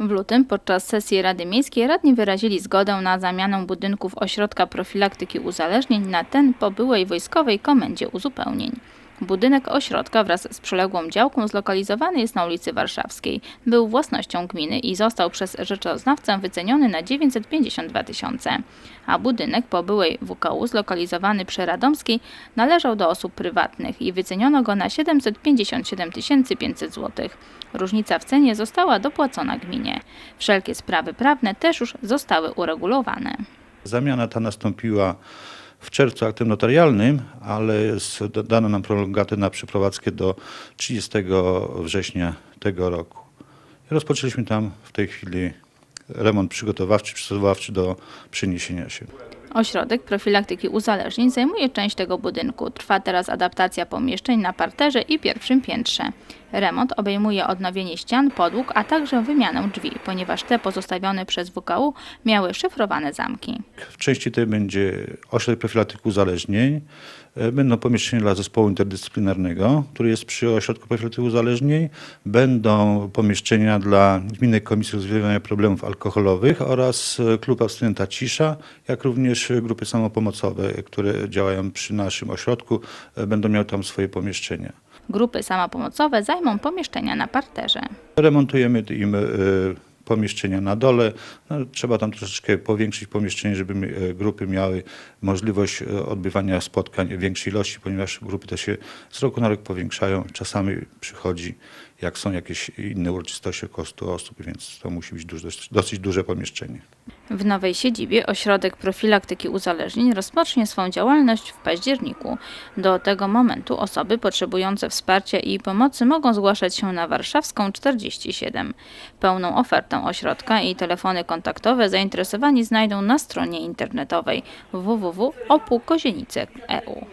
W lutym podczas sesji Rady Miejskiej radni wyrazili zgodę na zamianę budynków Ośrodka Profilaktyki Uzależnień na ten po byłej Wojskowej Komendzie Uzupełnień. Budynek ośrodka wraz z przyległą działką zlokalizowany jest na ulicy Warszawskiej. Był własnością gminy i został przez rzeczoznawcę wyceniony na 952 tysiące. A budynek po byłej WKU zlokalizowany przy Radomskiej należał do osób prywatnych i wyceniono go na 757 500 zł. Różnica w cenie została dopłacona gminie. Wszelkie sprawy prawne też już zostały uregulowane. Zamiana ta nastąpiła w czerwcu aktem notarialnym, ale dano nam prolongatę na przeprowadzkę do 30 września tego roku. Rozpoczęliśmy tam w tej chwili remont przygotowawczy, przygotowawczy do przeniesienia się. Ośrodek profilaktyki uzależnień zajmuje część tego budynku. Trwa teraz adaptacja pomieszczeń na parterze i pierwszym piętrze. Remont obejmuje odnowienie ścian, podłóg, a także wymianę drzwi, ponieważ te pozostawione przez WKU miały szyfrowane zamki. W części tej będzie ośrodek profilaktyki uzależnień. E, Będą pomieszczenia dla zespołu interdyscyplinarnego, który jest przy ośrodku profilaktyki uzależnień. Będą pomieszczenia dla Gminnej Komisji Rozwiązywania Problemów Alkoholowych oraz e, klub abstynenta Cisza, jak również grupy samopomocowe, które działają przy naszym ośrodku, e, będą miały tam swoje pomieszczenia. Grupy samopomocowe zajmą pomieszczenia na parterze. Remontujemy im e, pomieszczenia na dole. No, trzeba tam troszeczkę powiększyć pomieszczenie, żeby e, grupy miały możliwość e, odbywania spotkań w większej ilości, ponieważ grupy te się z roku na rok powiększają. Czasami przychodzi, jak są jakieś inne uroczystości, około 100 osób, więc to musi być duże, dosyć duże pomieszczenie. W nowej siedzibie Ośrodek Profilaktyki Uzależnień rozpocznie swą działalność w październiku. Do tego momentu osoby potrzebujące wsparcia i pomocy mogą zgłaszać się na Warszawską 47. Pełną ofertę ośrodka i telefony kontaktowe zainteresowani znajdą na stronie internetowej www.opukozienice.eu.